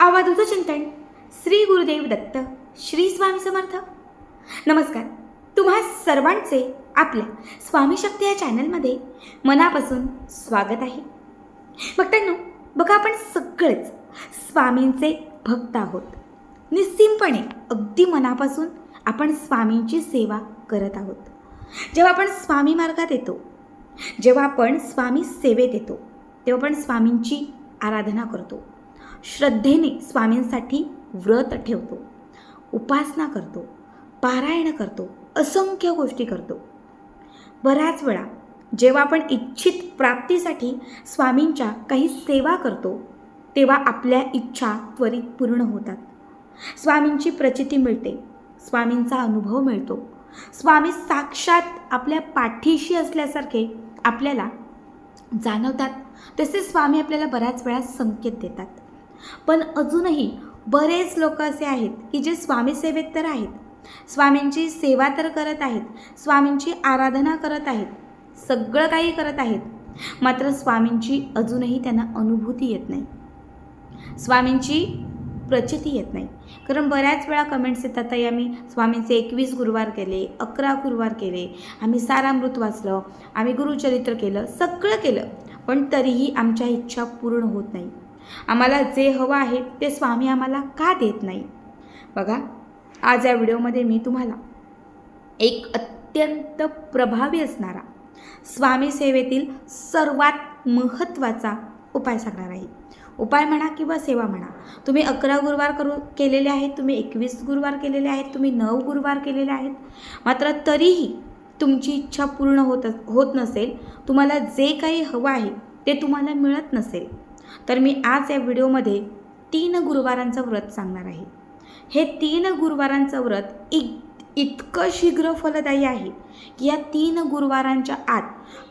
आवाजाचं चिंतन. श्री गुरुदेव दत्त श्री स्वामी समर्थ. नमस्कार. तुम्हा सर्वांचे आपल्या स्वामी शक्ती या चॅनलमध्ये मनापासून स्वागत आहे. भक्तांनो बघा आपण सगळेच स्वामींचे भक्त आहोत. निस्सिमपणे अगदी मनापासून आपण स्वामींची सेवा करत आहोत. जेव्हा आपण स्वामी मार्गात येतो जेव्हा आपण स्वामी सेवेत येतो तेव्हा आपण स्वामींची आराधना करतो. श्रद्धेने स्वामींसाठी व्रत ठेवतो उपासना करतो पारायण करतो असंख्य गोष्टी करतो. बऱ्याच वेळा जेव्हा आपण इच्छित प्राप्तीसाठी स्वामींच्या काही सेवा करतो तेव्हा आपल्या इच्छा त्वरित पूर्ण होतात. स्वामींची प्रचिती मिळते स्वामींचा अनुभव मिळतो. स्वामी साक्षात आपल्या पाठीशी असल्यासारखे आपल्याला जाणवतात तसेच स्वामी आपल्याला बऱ्याच वेळा संकेत देतात. पण अजूनही बरेच लोक असे आहेत की जे स्वामीसेवेत तर आहेत. स्वामींची सेवा तर करत आहेत. स्वामींची आराधना करत आहेत. सगळं काही करत आहेत. मात्र स्वामींची अजूनही त्यांना अनुभूती येत नाही. स्वामींची प्रचिती येत नाही. कारण बऱ्याच वेळा कमेंट्स येतात ताई आम्ही स्वामींचे एकवीस गुरुवार केले अकरा गुरुवार केले आम्ही सारामृत वाचलं आम्ही गुरुचरित्र केलं सगळं केलं पण तरीही आमच्या इच्छा पूर्ण होत नाही. आम्हाला जे हवं आहे ते स्वामी आम्हाला का देत नाही? बघा आज या व्हिडिओमध्ये मी तुम्हाला एक अत्यंत प्रभावी असणारा स्वामी सेवेतील सर्वात महत्त्वाचा उपाय सांगणार आहे. उपाय म्हणा किंवा सेवा म्हणा तुम्ही अकरा गुरुवार करू केलेले आहेत तुम्ही एकवीस गुरुवार केलेले आहेत तुम्ही नऊ गुरुवार केलेले आहेत मात्र तरीही तुमची इच्छा पूर्ण होत होत नसेल तुम्हाला जे काही हवं आहे ते तुम्हाला मिळत नसेल तर मी आज या व्हिडिओमध्ये तीन गुरुवारांचं व्रत सांगणार आहे. हे तीन गुरुवारांचं व्रत एक इतकं शीघ्र फलदायी आहे की या तीन गुरुवारांच्या आत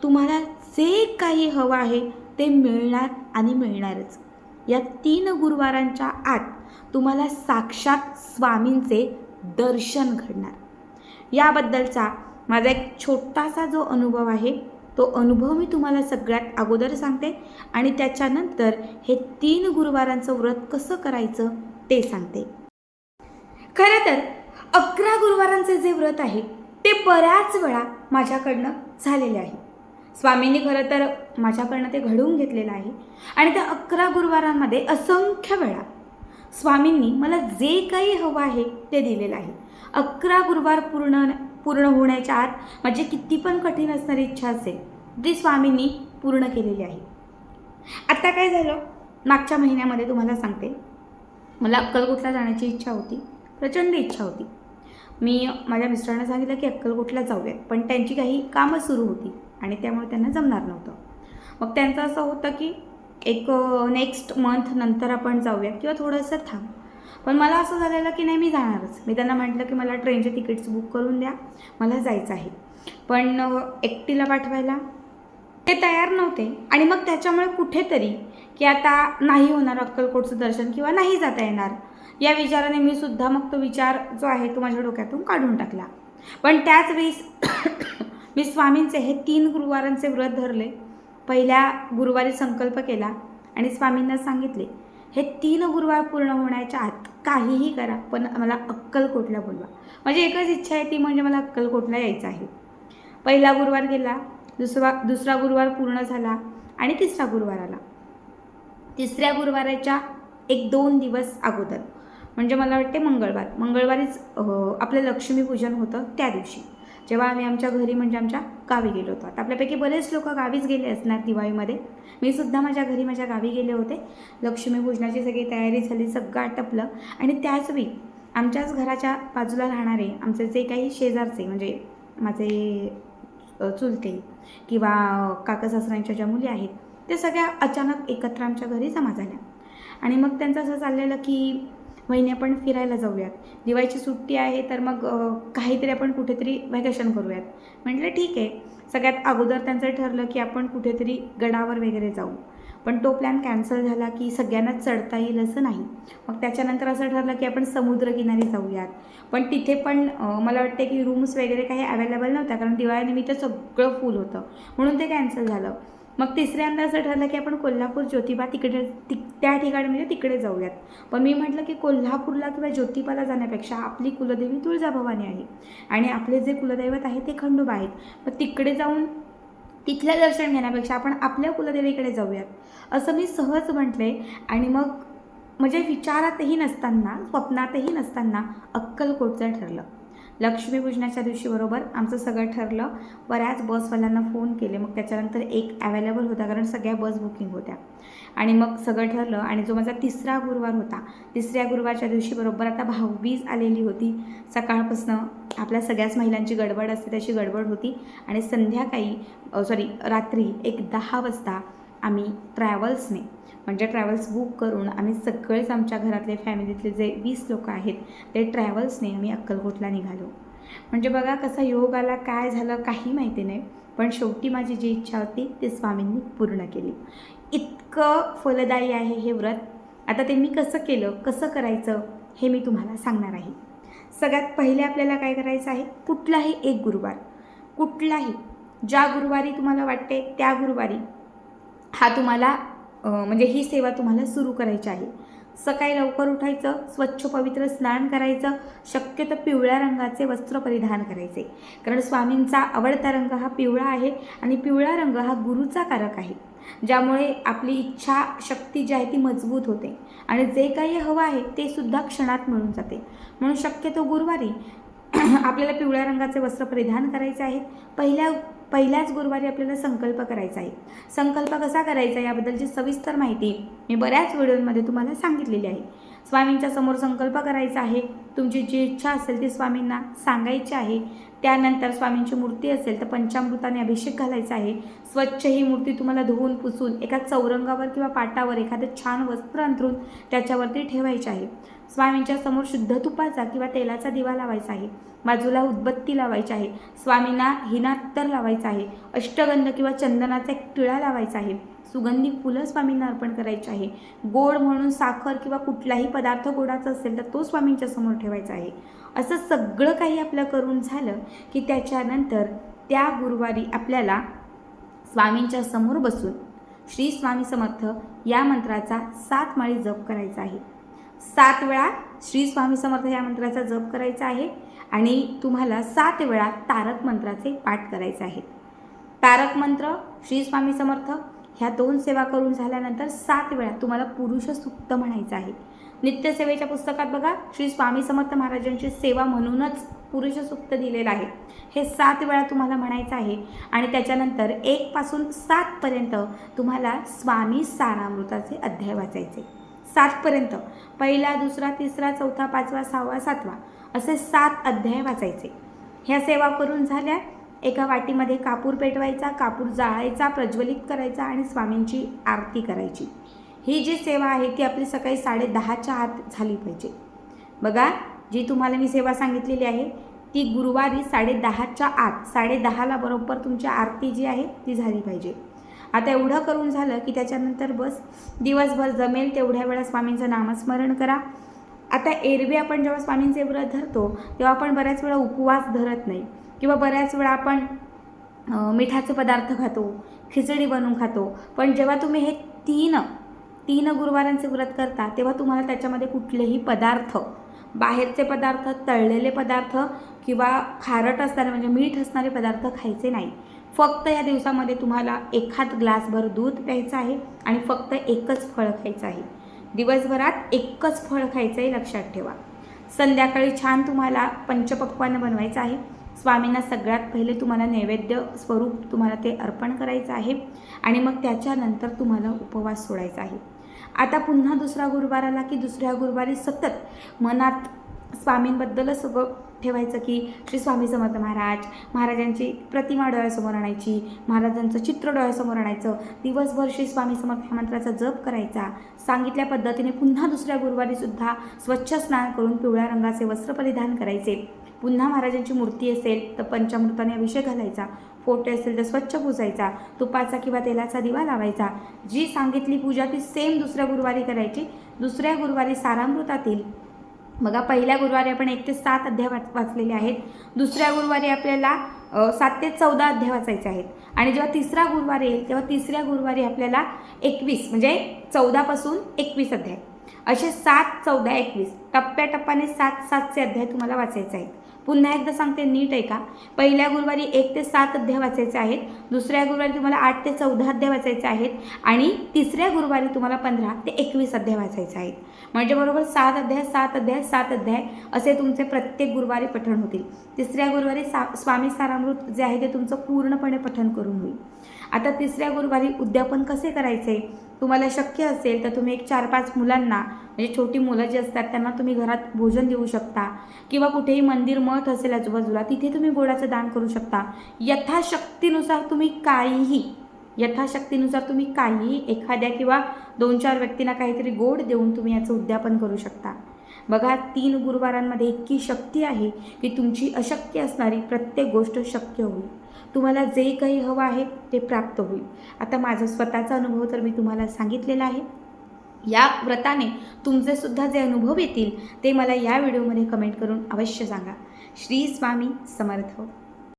तुम्हाला जे काही हवं आहे ते मिळणार आणि मिळणारच. या तीन गुरुवारांच्या आत तुम्हाला साक्षात स्वामींचे दर्शन घडणार. याबद्दलचा माझा एक छोटासा जो अनुभव आहे तो अनुभव मी तुम्हाला सगळ्यात अगोदर सांगते आणि त्याच्यानंतर हे तीन गुरुवारांचं व्रत कसं करायचं ते सांगते. खरं तर अकरा गुरुवारांचे जे व्रत आहे ते बऱ्याच वेळा माझ्याकडनं झालेले आहे. स्वामींनी खरं तर माझ्याकडनं ते घडवून घेतलेलं आहे आणि त्या अकरा गुरुवारांमध्ये असंख्य वेळा स्वामींनी मला जे काही हवं आहे ते दिलेलं आहे. अकरा गुरुवार पूर्ण पूर्ण होण्याच्या आत माझी किती पण कठीण असणारी इच्छा असेल ती स्वामींनी पूर्ण केलेली आहे. आत्ता काय झालं? मागच्या महिन्यामध्ये तुम्हाला सांगते. मला अक्कलकोटला जाण्याची इच्छा होती प्रचंड इच्छा होती. मी माझ्या मिस्टरांना सांगितलं की अक्कलकोटला जाऊयात पण त्यांची काही कामं सुरू होती आणि त्यामुळे त्यांना जमणार नव्हतं. मग त्यांचं असं होतं की एक नेक्स्ट मंथ नंतर आपण जाऊयात किंवा थोडंसं थांब. पण मला असं झालेलं की नाही मी जाणारच. मी त्यांना म्हटलं की मला ट्रेनचे तिकीट्स बुक करून द्या मला जायचं आहे. पण एकटीला पाठवायला ते तयार नव्हते. आणि मग त्याच्यामुळे कुठेतरी की आता नाही होणार अक्कलकोटचं दर्शन किंवा नाही जाता येणार या विचाराने मी सुद्धा मग तो विचार जो आहे तो माझ्या डोक्यातून काढून टाकला. पण त्याच वेळेस मी स्वामींचे हे तीन गुरुवारांचे व्रत धरले. पहिल्या गुरुवारी संकल्प केला आणि स्वामींना सांगितले हे तीन गुरुवार पूर्ण होण्याच्या आत काहीही करा पण मला अक्कलकोटला बोलवा. माझी एकच इच्छा आहे ती म्हणजे मला अक्कलकोटला यायचं आहे. पहिला गुरुवार गेला दुसरा दुसरा गुरुवार पूर्ण झाला आणि तिसरा गुरुवार आला. तिसऱ्या गुरुवाराच्या एक दोन दिवस अगोदर. म्हणजे मला वाटते मंगळवार. मंगळवारीच आपलं लक्ष्मीपूजन होतं त्या दिवशी. जेव्हा आम्ही आमच्या घरी म्हणजे आमच्या गावी गेलो होतो. आता आपल्यापैकी बरेच लोक गावीच गेले असणार दिवाळीमध्ये. मी सुद्धा माझ्या घरी माझ्या गावी गेले होते. लक्ष्मीपूजनाची सगळी तयारी झाली सगळं आटपलं. आणि त्याच वेळी आमच्याच घराच्या बाजूला राहणारे आमचे जे काही शेजारचे म्हणजे माझे चुलते किंवा काकासासऱ्यांच्या ज्या मुली आहेत ते सगळ्या अचानक एकत्र आमच्या घरी जमा झाल्या. आणि मग त्यांचं असं चाललेलं की महिने आपण फिरायला जाऊयात. दिवाळीची सुट्टी आहे तर मग काहीतरी आपण कुठेतरी व्हॅकेशन करूयात. म्हटलं ठीक आहे. सगळ्यात अगोदर त्यांचं ठरलं की आपण कुठेतरी गडावर वगैरे जाऊ. पण तो प्लॅन कॅन्सल झाला की सगळ्यांनाच चढता येईल असं नाही. मग त्याच्यानंतर असं ठरलं की आपण समुद्रकिनारी जाऊयात. पण तिथे पण मला वाटते की रूम्स वगैरे काही अवेलेबल नव्हत्या. कारण दिवाळीनिमित्त सगळं फुल होतं. म्हणून ते कॅन्सल झालं. मग तिसऱ्यांदा असं ठरलं की आपण कोल्हापूर ज्योतिबा तिकडे ति त्या ठिकाणी म्हणजे तिकडे जाऊयात. पण मी म्हटलं की कोल्हापूरला किंवा ज्योतिबाला जाण्यापेक्षा आपली कुलदेवी तुळजाभवानी आहे. आणि आपले जे कुलदैवत आहे ते खंडोबा आहेत. मग तिकडे जाऊन तिथलं दर्शन घेण्यापेक्षा आपण आपल्या कुलदेवीकडे जाऊयात. असं मी सहज म्हटले. आणि मग म्हणजे विचारातही नसताना स्वप्नातही नसताना अक्कलकोटचं ठरलं. लक्ष्मीपूजनाच्या दिवशी बरोबर आमचं सगळं ठरलं. बऱ्याच बसवाल्यांना फोन केले. मग त्याच्यानंतर एक अवेलेबल होता कारण सगळ्या बस बुकिंग होत्या. आणि मग सगळं ठरलं आणि जो माझा तिसरा गुरुवार होता तिसऱ्या गुरुवारच्या दिवशी बरोबर आता भाऊबीज आलेली होती. सकाळपासनं आपल्या सगळ्याच महिलांची गडबड असते त्याची गडबड होती. आणि संध्याकाळी सॉरी रात्री एक दहा वाजता आम्ही ट्रॅव्हल्सने म्हणजे ट्रॅव्हल्स बुक करून आम्ही सगळेच आमच्या घरातले फॅमिलीतले जे वीस लोक आहेत ते ट्रॅव्हल्सने आम्ही अक्कलकोटला निघालो. म्हणजे बघा कसा योग आला काय झालं काही माहिती नाही पण शेवटी माझी जी इच्छा होती ती स्वामींनी पूर्ण केली. इतकं फलदायी आहे हे व्रत. आता ते मी कसं केलं कसं करायचं हे मी तुम्हाला सांगणार आहे. सगळ्यात पहिले आपल्याला काय करायचं आहे कुठलाही एक गुरुवार कुठलाही ज्या गुरुवारी तुम्हाला वाटते त्या गुरुवारी हा तुम्हाला म्हणजे ही सेवा तुम्हाला सुरू करायची आहे. सकाळी लवकर उठायचं स्वच्छ पवित्र स्नान करायचं शक्यतो पिवळ्या रंगाचे वस्त्र परिधान करायचे. कारण स्वामींचा आवडता रंग हा पिवळा आहे आणि पिवळा रंग हा गुरुचा कारक आहे. ज्यामुळे आपली इच्छा शक्ती जी आहे ती मजबूत होते आणि जे काही हवं आहे ते सुद्धा क्षणात मिळून जाते. म्हणून शक्यतो गुरुवारी आपल्याला पिवळ्या रंगाचे वस्त्र परिधान करायचे आहेत. पहिल्या पहिल्याच गुरुवारी आपल्याला संकल्प करायचा आहे. संकल्प कसा करायचा याबद्दलची सविस्तर माहिती मी बऱ्याच व्हिडिओमध्ये तुम्हाला सांगितलेली आहे. स्वामींच्या समोर संकल्प करायचा आहे तुमची जी इच्छा असेल ती स्वामींना सांगायची आहे. त्यानंतर स्वामींची मूर्ती असेल तर पंचामृताने अभिषेक घालायचा आहे. स्वच्छ ही मूर्ती तुम्हाला धुवून पुसून एका चौरंगावर किंवा पाटावर एखादं छान वस्त्र अंथरून त्याच्यावरती ठेवायचे आहे. स्वामींच्या समोर शुद्ध तुपाचा किंवा तेलाचा दिवा लावायचा आहे. बाजूला उदबत्ती लावायची आहे. स्वामींना हिनात्तर लावायचा आहे. अष्टगंध किंवा चंदनाचा एक टिळा लावायचा आहे. सुगंधी फुलं स्वामींना अर्पण करायची आहे. गोड म्हणून साखर किंवा कुठलाही पदार्थ गोडाचा असेल तर तो स्वामींच्या समोर ठेवायचा आहे. असं सगळं काही आपलं करून झालं की त्याच्यानंतर त्या गुरुवारी आपल्याला स्वामींच्या समोर बसून श्री स्वामी समर्थ या मंत्राचा सात माळी जप करायचा आहे. सात वेळा श्री स्वामी समर्थ या मंत्राचा जप करायचा आहे आणि तुम्हाला सात वेळा तारक मंत्राचे पाठ करायचे आहेत. तारक मंत्र श्री स्वामी समर्थ ह्या दोन सेवा करून झाल्यानंतर सात वेळा तुम्हाला पुरुष सुक्त म्हणायचं आहे. नित्यसेवेच्या पुस्तकात बघा श्री स्वामी समर्थ महाराजांची सेवा म्हणूनच पुरुष सुक्त दिलेलं आहे. हे सात वेळा तुम्हाला म्हणायचं आहे आणि त्याच्यानंतर एकपासून सातपर्यंत तुम्हाला स्वामी सारामृताचे अध्याय वाचायचे. सातपर्यंत पहिला दुसरा तिसरा चौथा पाचवा सहावा सातवा असे सात अध्याय वाचायचे. ह्या सेवा करून झाल्या. एका वाटीमध्ये कापूर पेटवायचा कापूर जाळायचा प्रज्वलित करायचा आणि स्वामींची आरती करायची. ही जी सेवा आहे ती आपली सकाळी साडे दहाच्या आत झाली पाहिजे. बघा जी तुम्हाला मी सेवा सांगितलेली आहे ती गुरुवारी साडे दहाच्या आत साडे दहाला बरोबर तुमची आरती जी आहे ती झाली पाहिजे. आता एवढं करून झालं की त्याच्यानंतर बस दिवसभर जमेल तेवढ्या वेळा स्वामींचं नामस्मरण करा. आता एरवी आपण जेव्हा स्वामींचे व्रत धरतो तेव्हा आपण बऱ्याच वेळा उपवास धरत नाही. किंवा बऱ्याच वेळा आपण मिठाचे पदार्थ खातो खिचडी बनवून खातो. पण जेव्हा तुम्ही हे तीन तीन गुरुवारांचे व्रत करता तेव्हा तुम्हाला त्याच्यामध्ये कुठलेही पदार्थ बाहेरचे पदार्थ तळलेले पदार्थ किंवा खारट असणारे म्हणजे मीठ असणारे पदार्थ खायचे नाही. फक्त या दिवसामध्ये तुम्हाला एखाद ग्लासभर दूध प्यायचं आहे आणि फक्त एकच फळ खायचं आहे. दिवसभरात एकच फळ खायचं आहे लक्षात ठेवा. संध्याकाळी छान तुम्हाला पंचपक्वान बनवायचं आहे. स्वामींना सगळ्यात पहिले तुम्हाला नैवेद्य स्वरूप तुम्हाला ते अर्पण करायचं आहे आणि मग त्याच्यानंतर तुम्हाला उपवास सोडायचा आहे. आता पुन्हा दुसरा गुरुवार आला की दुसऱ्या गुरुवारी सतत मनात स्वामींबद्दलच सगळं ठेवायचं की श्री स्वामी समर्थ महाराज महाराजांची प्रतिमा डोळ्यासमोर आणायची महाराजांचं चित्र डोळ्यासमोर आणायचं दिवसभर श्री स्वामी समर्थ ह्या मंत्राचा जप करायचा. सांगितल्या पद्धतीने पुन्हा दुसऱ्या गुरुवारीसुद्धा स्वच्छ स्नान करून पिवळ्या रंगाचे वस्त्र परिधान करायचे. पुन्हा महाराजांची मूर्ती असेल तर पंचामृताने अभिषेक घालायचा. फोटो असेल तर स्वच्छ पुसायचा. तुपाचा किंवा तेलाचा दिवा लावायचा. जी सांगितली पूजा ती सेम दुसऱ्या गुरुवारी करायची. दुसऱ्या गुरुवारी सारामृतातील बघा पहिल्या गुरुवारी आपण एक ते सात अध्याय वाच वाचलेले आहेत. दुसऱ्या गुरुवारी आपल्याला सात ते चौदा अध्याय वाचायचे आहेत. आणि जेव्हा तिसरा गुरुवार येईल तेव्हा तिसऱ्या गुरुवारी आपल्याला एकवीस म्हणजे चौदापासून एकवीस अध्याय. असे सात चौदा एकवीस. टप्प्याटप्प्याने सात सातचे अध्याय तुम्हाला वाचायचे आहेत. पुन्हा एकदा सांगते नीट आहे का पहिल्या गुरुवारी एक ते सात अध्याय वाचायचे आहेत दुसऱ्या गुरुवारी तुम्हाला आठ ते चौदा अध्याय वाचायचे आहेत आणि तिसऱ्या गुरुवारी तुम्हाला पंधरा ते एकवीस अध्याय वाचायचे आहेत. म्हणजे बरोबर सात अध्याय सात अध्याय सात अध्याय असे तुमचे प्रत्येक गुरुवारी पठण होतील. तिसऱ्या गुरुवारी सा स्वामी सारामृत जे आहे ते तुमचं पूर्णपणे पठण करून होईल. आता तिसऱ्या गुरुवारी उद्यापन कसे करायचे? तुम्हाला शक्य असेल तर तुम्ही एक चार पाच मुलांना म्हणजे छोटी मुलं जी असतात त्यांना तुम्ही घरात भोजन देऊ शकता. किंवा कुठेही मंदिर मठ असेल आजूबाजूला तिथे तुम्ही गोडाचं दान करू शकता. यथाशक्तीनुसार तुम्ही काहीही यथाशक्तीनुसार तुम्ही काहीही एखाद्या किंवा दोन चार व्यक्तींना काहीतरी गोड देऊन तुम्ही याचं उद्यापन करू शकता. बघा तीन गुरुवारांमध्ये इतकी शक्ती आहे की तुमची अशक्य असणारी प्रत्येक गोष्ट शक्य होईल. तुम्हाला जे काही हवं आहे ते प्राप्त होईल. आता माझा स्वतःचा अनुभव तर मी तुम्हाला सांगितलेला आहे. या व्रताने तुमचे सुद्धा जे अनुभव येतील ते मला या व्हिडिओमध्ये कमेंट करून अवश्य सांगा. श्री स्वामी समर्थ.